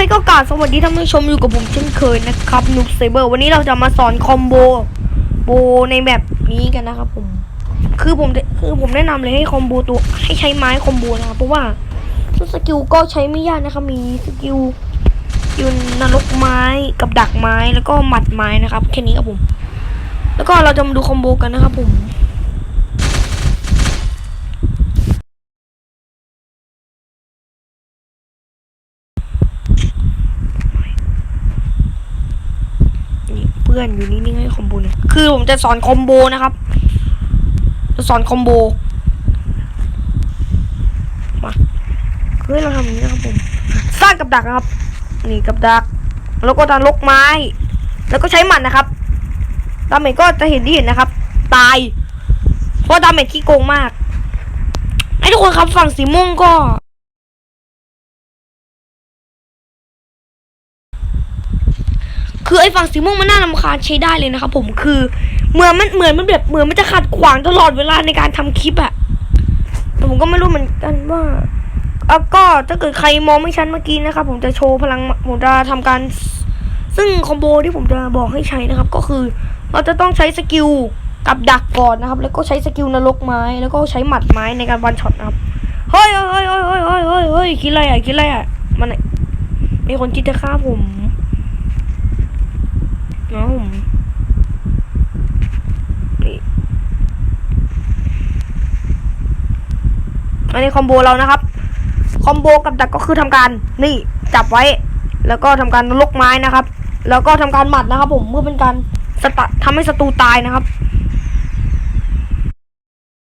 เคก็กาบสวัสดีท่านผู้ชมอยู่กับผมเช่นเคยนะครับนุกเซเบอร์วันนี้เราจะมาสอนคอมโบโบในแบบนี้กันนะครับผม คือผมคือผมแนะนำเลยให้คอมโบตัวให้ใช้ไม้คอมโบนะครับเพราะว่าสกิลก็ใช้ไม่ยากนะครับมีสกิลยืนนรกไม้กับดักไม้แล้วก็หมัดไม้นะครับแค่นี้ครับผม แล้วก็เราจะมาดูคอมโบกันนะครับผม นี่เพื่อนอยู่นิ่งๆให้คอมโบเนี่ยคือผมจะสอนคอมโบนะครับ จะสอนคอมโบมาเฮ้ยเราทำอย่างนี้นะครับผมสร้างกับดักนะครับ นี่กับดัก แล้วก็ดันลกไม้ แล้วก็ใช้หมัดนะครับดาเมจก็จะเห็นที่เห็นนะครับ ตาย เพราะดาเมจขี้โกงมากให้ทุกคนครับฝั่งสีม่วงก็ คือไอ้ฝั่งสีม่วงมันน่ารำคาญใช้ได้เลยนะครับผมคือเหมือนมันเหมือนมันแบบเหมือนมันจะขัดขวางตลอดเวลาในการทำคลิปอะแต่ผมก็ไม่รู้เหมือนกันว่าแล้วก็ถ้าเกิดใครมองไม่ชัดเมื่อกี้นะครับผมจะโชว์พลังผมจะทำการ ซึ่งคอมโบที่ผมจะบอกให้ใช้นะครับ ก็คือ เราจะต้องใช้สกิลกับดักก่อนนะครับ แล้วก็ใช้สกิลนรกไม้แล้วก็ใช้หมัดไม้ในการวันช็อตนะครับเฮ้ยเฮ้ยเฮ้ยเฮ้ยเฮ้ยเฮ้ยเฮ้ยคิดอะไรอะคิดอะไรอะมันมีคนคิดจะฆ่าผม น้องผมนี่ อันนี้คอมโบเรานะครับ คอมโบกับดักก็คือทำการนี่จับไว้ แล้วก็ทำการลกไม้นะครับ แล้วก็ทำการหมัดนะครับ ผมเพื่อเป็นการสตะทำให้ศัตรูตายนะครับ